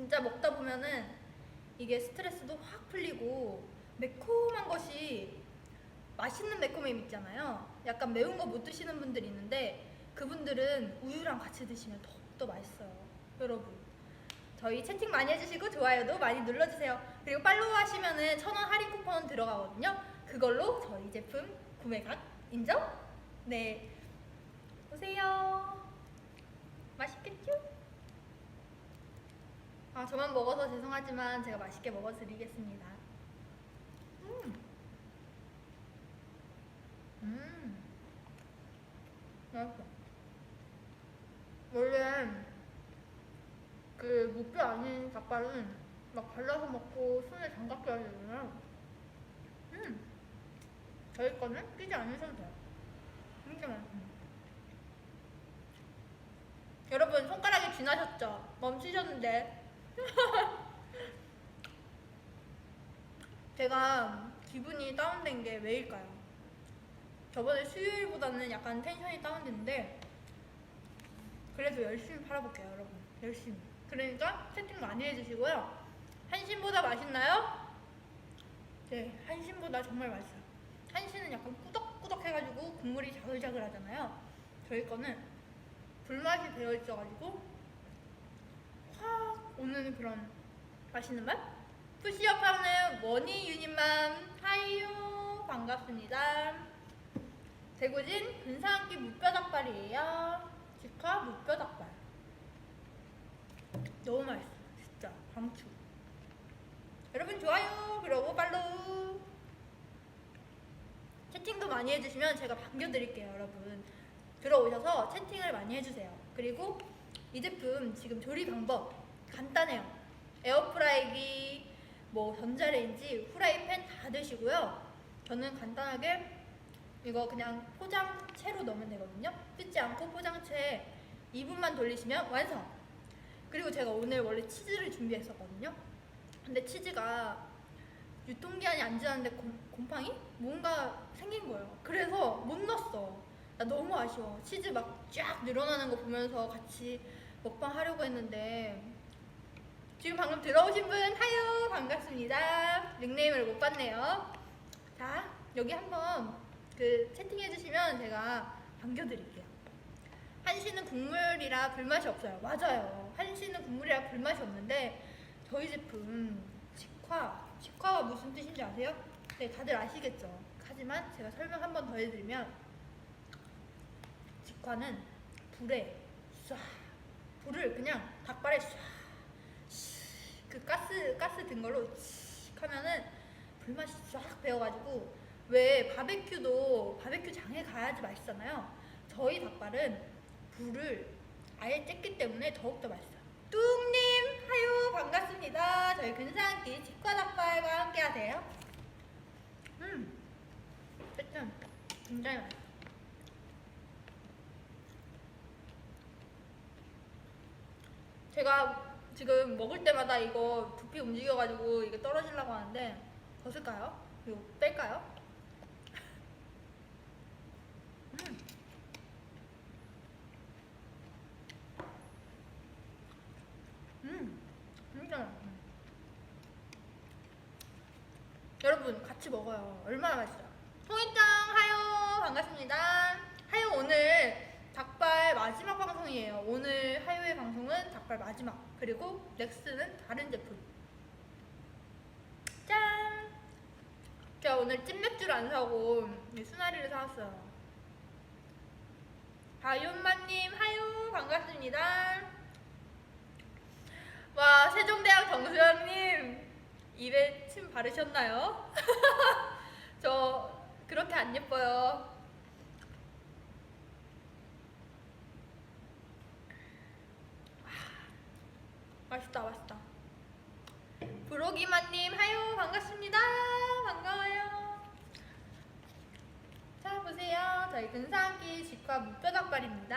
진짜 먹다 보면은 이게 스트레스도 확 풀리고 매콤한 것이 맛있는 매콤함 있잖아요. 약간 매운 거 못 드시는 분들이 있는데 그분들은 우유랑 같이 드시면 더욱더 맛있어요. 여러분. 저희 채팅 많이 해주시고 좋아요도 많이 눌러주세요. 그리고 팔로우 하시면은 천 원 할인 쿠폰 들어가거든요. 그걸로 저희 제품 구매각 인정? 네. 오세요. 맛있겠죠? 아, 저만 먹어서 죄송하지만 제가 맛있게 먹어드리겠습니다. 음. 음. 맛있어. 원래 그 무뼈 아닌 닭발은 막 발라서 먹고 손에 장갑 껴야 되잖아요. 음. 저희 거는 끼지 않으셔도 돼요. 진짜 맛있어요. 여러분 손가락이 쥐나셨죠? 멈추셨는데 제가 기분이 다운된 게 왜일까요? 저번에 수요일보다는 약간 텐션이 다운됐는데 그래도 열심히 팔아볼게요 여러분. 열심히. 그러니까 채팅 많이 해주시고요. 한신보다 맛있나요? 네 한신보다 정말 맛있어요. 한신은 약간 꾸덕꾸덕 해가지고 국물이 자글자글 하잖아요. 저희 거는 불맛이 되어 있어가지고 확 오는 그런 맛있는 맛? 푸시업 하는 원희 유니맘. 하이요 반갑습니다. 대구진 근사한끼 무뼈닭발이에요. 직화 무뼈닭발. 너무 맛있어 진짜. 강추. 여러분 좋아요. 그리고 팔로우. 채팅도 많이 해주시면 제가 반겨드릴게요 여러분. 들어오셔서 채팅을 많이 해주세요. 그리고 이 제품 지금 조리 방법 간단해요. 에어프라이기 뭐 전자레인지 후라이팬 다 되시고요. 저는 간단하게 이거 그냥 포장채로 넣으면 되거든요. 뜯지 않고 포장채 2분만 돌리시면 완성! 그리고 제가 오늘 원래 치즈를 준비했었거든요. 근데 치즈가 유통기한이 안 지났는데 곰, 곰팡이? 뭔가 생긴 거예요. 그래서 못 넣었어. 나 너무 아쉬워. 치즈 막 쫙 늘어나는 거 보면서 같이 먹방 하려고 했는데 지금 방금 들어오신 분 하요 반갑습니다. 닉네임을 못 봤네요. 자 여기 한번 그 채팅해 주시면 제가 반겨드릴게요. 한시는 국물이라 불맛이 없어요. 맞아요. 한시는 국물이라 불맛이 없는데 저희 제품 직화 직화가 무슨 뜻인지 아세요? 네 다들 아시겠죠. 하지만 제가 설명 한 번 더 해드리면 직화는 불에 쏴 불을 그냥 닭발에 쏴 그 가스 가스 든 걸로 칙 하면은 불맛이 싹 배어가지고 왜 바베큐도 바베큐 장에 가야지 맛있잖아요. 저희 닭발은 불을 아예 쬐기 때문에 더욱더 맛있어요. 뚱님 하요 반갑습니다. 저희 근사한끼 직화 닭발과 함께 하세요. 음, 일단 굉장히 맛있어. 제가 지금 먹을 때마다 이거 두피 움직여가지고 이게 떨어지려고 하는데 벗을까요? 이거 뺄까요? 음. 음, 진짜. 여러분 같이 먹어요. 얼마나 맛있어요. 홍이짱 하요 반갑습니다. 하요 오늘 닭발 마지막 방송이에요. 오늘 하요의 방송은 닭발 마지막. 그리고 넥스는 다른 제품. 짠! 제가 오늘 찐맥주를 안 사고 이 수나리를 사왔어요. 바이온마님 하요 반갑습니다. 와 세종대학 정수영님 입에 침 바르셨나요? 저 그렇게 안 예뻐요. 맛있다 맛있다 브로기마님 하요 반갑습니다. 반가워요. 자 보세요. 저희 근사한끼 직화 무뼈 닭발입니다